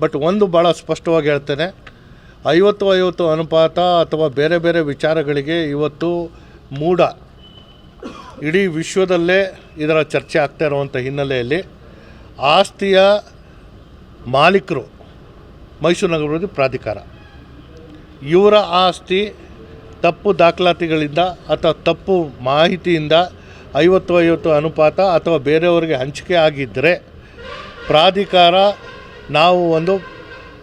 But ಒಂದು ಭಾಳ ಸ್ಪಷ್ಟವಾಗಿ ಹೇಳ್ತೇನೆ, ಐವತ್ತು ಐವತ್ತು ಅನುಪಾತ ಅಥವಾ ಬೇರೆ ಬೇರೆ ವಿಚಾರಗಳಿಗೆ ಇವತ್ತು ಮೂಢ ಇಡೀ ವಿಶ್ವದಲ್ಲೇ ಇದರ ಚರ್ಚೆ ಆಗ್ತಾ ಇರುವಂಥ ಹಿನ್ನೆಲೆಯಲ್ಲಿ ಆಸ್ತಿಯ ಮಾಲೀಕರು ಮೈಸೂರು ನಗರಾಭಿವೃದ್ಧಿ ಪ್ರಾಧಿಕಾರ. ಇವರ ಆಸ್ತಿ ತಪ್ಪು ದಾಖಲಾತಿಗಳಿಂದ ಅಥವಾ ತಪ್ಪು ಮಾಹಿತಿಯಿಂದ ಐವತ್ತು ಐವತ್ತು ಅನುಪಾತ ಅಥವಾ ಬೇರೆಯವರಿಗೆ ಹಂಚಿಕೆ ಆಗಿದ್ದರೆ ಪ್ರಾಧಿಕಾರ ನಾವು ಒಂದು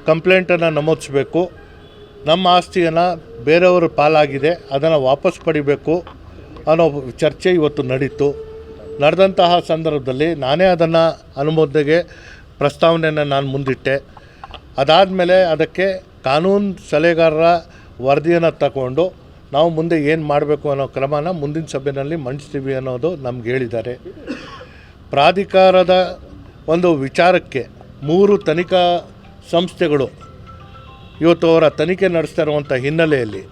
ಕಂಪ್ಲೇಂಟನ್ನು ನಮೂದಿಸಬೇಕು. ನಮ್ಮ ಆಸ್ತಿಯನ್ನು ಬೇರೆಯವರ ಪಾಲಾಗಿದೆ, ಅದನ್ನು ವಾಪಸ್ ಪಡಿಬೇಕು ಅನ್ನೋ ಚರ್ಚೆ ಇವತ್ತು ನಡೀತು. ನಡೆದಂತಹ ಸಂದರ್ಭದಲ್ಲಿ ನಾನೇ ಅದನ್ನು ಅನುಮೋದನೆಗೆ ಪ್ರಸ್ತಾವನೆಯನ್ನು ನಾನು ಮುಂದಿಟ್ಟೆ. ಅದಾದಮೇಲೆ ಅದಕ್ಕೆ ಕಾನೂನು ಸಲಹೆಗಾರರ ವರದಿಯನ್ನು ತಗೊಂಡು ನಾವು ಮುಂದೆ ಏನು ಮಾಡಬೇಕು ಅನ್ನೋ ಕ್ರಮನ ಮುಂದಿನ ಸಭೆಯಲ್ಲಿ ಮಂಡಿಸ್ತೀವಿ ಅನ್ನೋದು ನಮ್ಗೆ ಹೇಳಿದ್ದಾರೆ. ಪ್ರಾಧಿಕಾರದ ಒಂದು ವಿಚಾರಕ್ಕೆ ಮೂರು ತನಿಖಾ ಸಂಸ್ಥೆಗಳು ಇವತ್ತು ಅವರ ತನಿಖೆ ನಡೆಸ್ತಾ ಇರುವಂಥ ಹಿನ್ನೆಲೆಯಲ್ಲಿ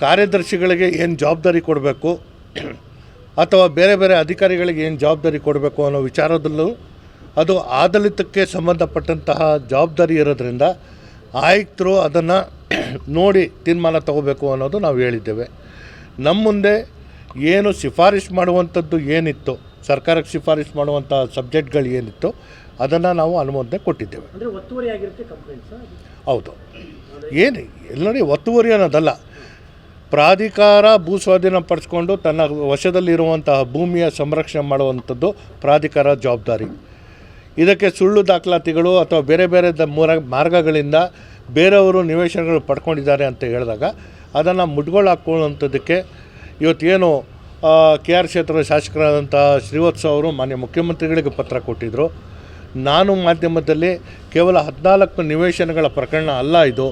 ಕಾರ್ಯದರ್ಶಿಗಳಿಗೆ ಏನು ಜವಾಬ್ದಾರಿ ಕೊಡಬೇಕು ಅಥವಾ ಬೇರೆ ಬೇರೆ ಅಧಿಕಾರಿಗಳಿಗೆ ಏನು ಜವಾಬ್ದಾರಿ ಕೊಡಬೇಕು ಅನ್ನೋ ವಿಚಾರದಲ್ಲೂ ಅದು ಆಡಳಿತಕ್ಕೆ ಸಂಬಂಧಪಟ್ಟಂತಹ ಜವಾಬ್ದಾರಿ ಇರೋದ್ರಿಂದ ಆಯುಕ್ತರು ಅದನ್ನು ನೋಡಿ ತೀರ್ಮಾನ ತಗೋಬೇಕು ಅನ್ನೋದು ನಾವು ಹೇಳಿದ್ದೇವೆ. ನಮ್ಮ ಮುಂದೆ ಏನು ಶಿಫಾರಸು ಮಾಡುವಂಥದ್ದು ಏನಿತ್ತು, ಸರ್ಕಾರಕ್ಕೆ ಶಿಫಾರಸು ಮಾಡುವಂಥ ಸಬ್ಜೆಕ್ಟ್ಗಳು ಏನಿತ್ತು ಅದನ್ನು ನಾವು ಅನುಮೋದನೆ ಕೊಟ್ಟಿದ್ದೇವೆ. ಹೌದು. ಏನು ಎಲ್ಲ ನೋಡಿ ಒತ್ತುವರಿ ಅನ್ನೋದಲ್ಲ. ಪ್ರಾಧಿಕಾರ ಭೂ ಸ್ವಾಧೀನ ಪಡಿಸ್ಕೊಂಡು ತನ್ನ ವಶದಲ್ಲಿರುವಂತಹ ಭೂಮಿಯ ಸಂರಕ್ಷಣೆ ಮಾಡುವಂಥದ್ದು ಪ್ರಾಧಿಕಾರ ಜವಾಬ್ದಾರಿ. ಇದಕ್ಕೆ ಸುಳ್ಳು ದಾಖಲಾತಿಗಳು ಅಥವಾ ಬೇರೆ ಬೇರೆ ದ ಮೂರ ಮಾರ್ಗಗಳಿಂದ ಬೇರೆಯವರು ನಿವೇಶನಗಳು ಪಡ್ಕೊಂಡಿದ್ದಾರೆ ಅಂತ ಹೇಳಿದಾಗ ಅದನ್ನು ಮುಟ್ಗೊಳ್ ಹಾಕ್ಕೊಳ್ಳುವಂಥದ್ದಕ್ಕೆ ಇವತ್ತೇನು ಕೆ ಆರ್ ಕ್ಷೇತ್ರದ ಶಾಸಕರಾದಂಥ ಶ್ರೀವತ್ಸವ ಅವರು ಮಾನ್ಯ ಮುಖ್ಯಮಂತ್ರಿಗಳಿಗೆ ಪತ್ರ ಕೊಟ್ಟಿದ್ದರು ನಾನು ಮಾಧ್ಯಮದಲ್ಲಿ ಕೇವಲ ಹದಿನಾಲ್ಕು ನಿವೇಶನಗಳ ಪ್ರಕರಣ ಅಲ್ಲ ಇದು.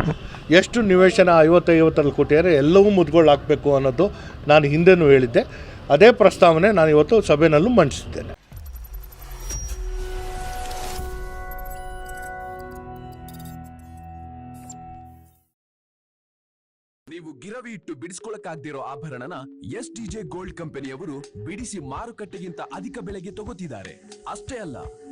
ಎಷ್ಟು ನಿವೇಶನ ಐವತ್ತೈವತ್ತರಲ್ಲಿ ಕೊಟ್ಟಿದ್ದಾರೆ ಎಲ್ಲವೂ ಮುದ್ಗೊಳ್ಳಾಕಬೇಕು ಅನ್ನೋದು ನಾನು ಹಿಂದೆನೂ ಹೇಳಿದ್ದೆ. ಅದೇ ಪ್ರಸ್ತಾವನೆ ನಾನು ಇವತ್ತು ಸಭೆಯಲ್ಲೂ ಮಂಡಿಸಿದ್ದೇನೆ. ನೀವು ಗಿರವಿ ಇಟ್ಟು ಬಿಡಿಸ್ಕೊಳಕ್ಕಾಗ್ದಿರೋ ಆಭರಣನ ಎಸ್ ಡಿಜೆ ಗೋಲ್ಡ್ ಕಂಪನಿಯವರು ಬಿಡಿಸಿ ಮಾರುಕಟ್ಟೆಗಿಂತ ಅಧಿಕ ಬೆಲೆಗೆ ತಗೋತಿದ್ದಾರೆ. ಅಷ್ಟೇ ಅಲ್ಲ